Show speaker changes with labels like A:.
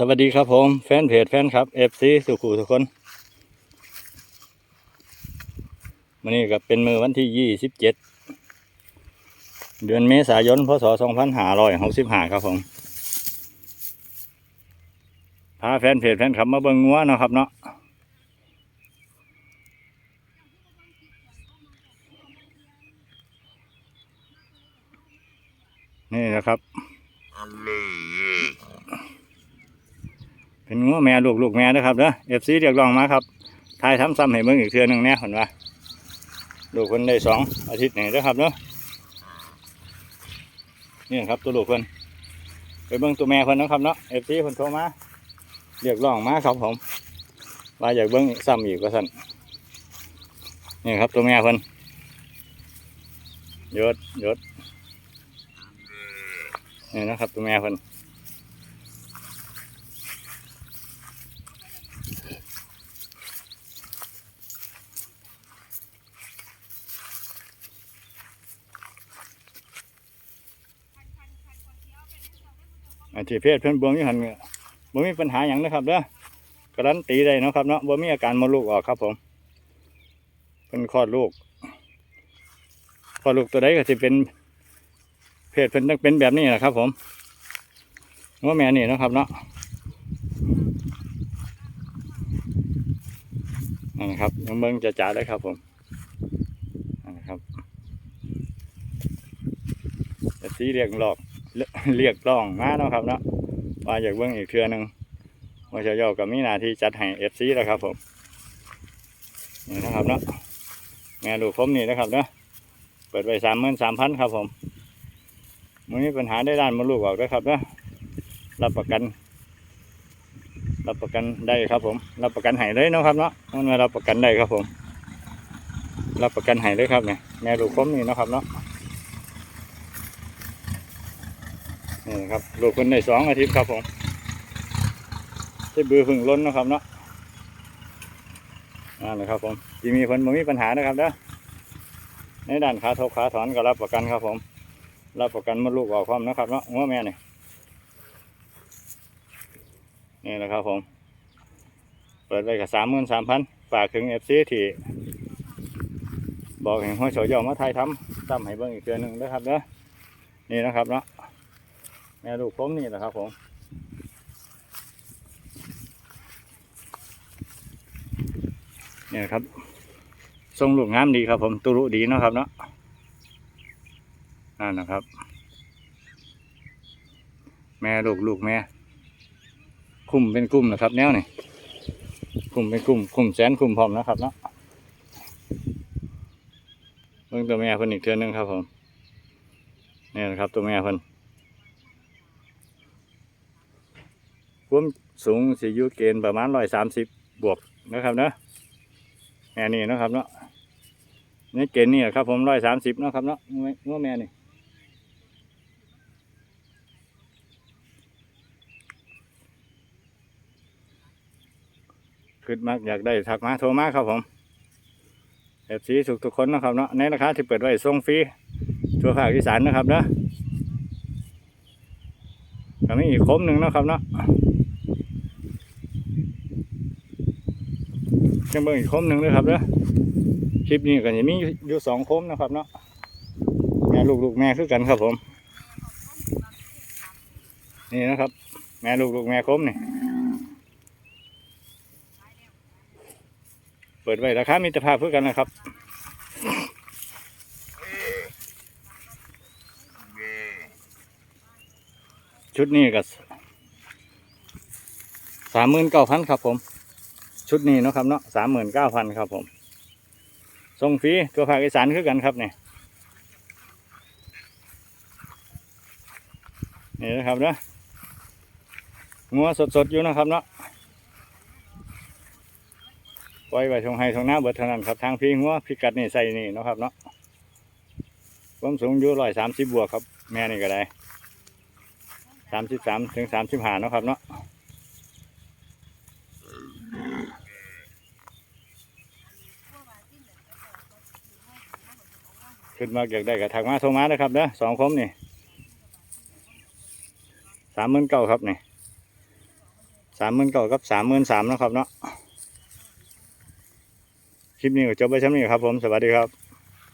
A: สวัสดีครับผม แฟนเพจแฟนครับเอฟซีสุขุทุกคนวันนี้ก็เป็นมือวันที่ยี่สิบเจ็ดเดือนเมษายนพศสองพันห้าร้อยหกสิบห้าครับผมพาแฟนเพจแฟนคลับมาเบิ่งงัวนะครับเนาะนี่นะครับ เป็นงัวแม่ลูกลูกแม่นะครับเด้อเอฟซีเรียกร้องมาครับทายทำซ้ำให้เบิ่งอีกเทือหนึงแน่คนว่าลูกคนได้สองอาทิตย์หนี่งนะครับเนาะนี่ครับตัวลูกเพิ่นไปเบิ่งตัวแม่เพิ่นนะครับเนาะเอฟซีเพิ่นโทรมาเรียกร้องมาครับผมว่าอยากเบิ่งซ้ำอีกว่าสั่นนี่ครับตัวแม่เพิ่นยศยศนี่นะครับตัวแม่เพิ่น อาชีพเพศเพิ่นบ่มีหันบ่มีปัญหาหยังนะครับเด้อการันตีได้เนาะครับเนาะบ่มีอาการมดลูกออกครับ ผมเพิ่นคลอดลูกคลอดลูกตัวใดก็สิเป็น เพศเพิ่นต้องเป็นแบบนี้แหละครับ ผมว่าแม่นี่นะครับเนาะนั่นนะครับยังเบิ่งจะจ๋าๆเลยครับผมนั่นนะครับสีเรียกหลอก เรียกร้องมาเนาะครับเนาะว่าอยากเบิ่งอีกเทือหนึงว่าจะย่อกับมีหน้าที่จัดให้เอฟซีแล้วครับผมนี่นะครับเนาะแม่ลูกผมนี่นะครับเนาะเปิดไว้สามหมื่นสามพันครับผมมันมีปัญหาได้ด้านมาลูกออกด้วยครับเนาะรับประกัน รับประกันได้ครับผม รับประกันให้เลยนะครับเนาะมันมารับประกันได้ครับผม รับประกันให้เลยครับเนี่ยแม่ลูกผมนี่นะครับเนาะ ครับลูกคนในสองอาทิตย์ครับผมที่บือพึ่งล้นนะครับเนาะนั่นแหละครับผมที่มีคนบ่มีปัญหานะครับเด้อในด้านขาทกขาถอนก็รับประกันครับผม รับประกันมดลูกออกความนะครับเนาะหัวแม่นี่นี่แหละครับผม เปิดไปกับสามหมื่นสามพันฝากถึงเอฟซีที่บอกเห็นหัวเฉยย่อมาไทยทำทำให้เบิ่งอีกเดือนหนึ่งนะครับเด้อนี่นะครับเนาะ แม่ลูกผมนี่แหละครับผมเนี่ยครับทรงลูกงามดีครับ ผมตุรุดีนะครับเนาะนั่นนะครับ แม่ลูกลูกแม่ คุ้มเป็นคุ้มนะครับ แนวนี่คุ้มเป็นคุ้มคุ้มแสนคุ้มพร้อมนะครับเนาะเบิ่งตัวแม่เพิ่นอีกเทือนึงครับผมนี่นะครับตัวแม่เพิ่น ความสูงสิอยู่เกณฑ์ประมาณร้อยสามสิบบวกนะครับเนาะแม่นี่นะครับเนาะนี่เกณฑ์นี่ครับผมร้อยสามสิบนะครับเนาะง้อแม่นี่ขึ้นมากอยากได้ทักมาโทรมาครับผมเอฟซีสุกทุกคนนะครับเนาะในราคาที่เปิดไว้ส่งฟรีทั่วภาคอีสานนะครับเนาะ ก็มีอีกคมหนึ่งนะครับเนาะจังเบิ่งอีกคมหนึ่งเลยครับเด้อคลิปนี้ก็จะมีอยู่สองคมนะครับเนาะแม่ลูกลูกแม่คือกันครับผม นี่นะครับ แม่ลูกลูกแม่คมนี่เปิดไว้ราคามิตรภาพเพื่อกันนะครับ ชุดนี้ก็สามหมื่นเก้าพันครับผม ชุดนี้นะครับเนาะสามหมื่นเก้าพันครับผมส่งฟรีตัวภาคอีสานคือกันครับเนี่ยนี่นะครับเนาะงัวสดๆอยู่นะครับเนาะปล่อยไว้ทงไห้ทงหน้าเบิดเท่านั้นครับทางพี่งัวพิกัดนี่ใส่นี่นะครับเนาะความสูงอยู่ร้อยสามสิบบวกครับ แม่นี่ก็ได้ สามสิบสามถึงสามสิบห้านะครับเนาะขึ้นมาอยากได้กับทางมาโทรมานะครับเด้อสองคมนี่สามหมื่นเก้าครับนี่สามหมื่นเก้ากับสามหมื่นสามนะครับเนาะคลิปนี้ก็จบไปช่ำนี้ครับผม สวัสดีครับ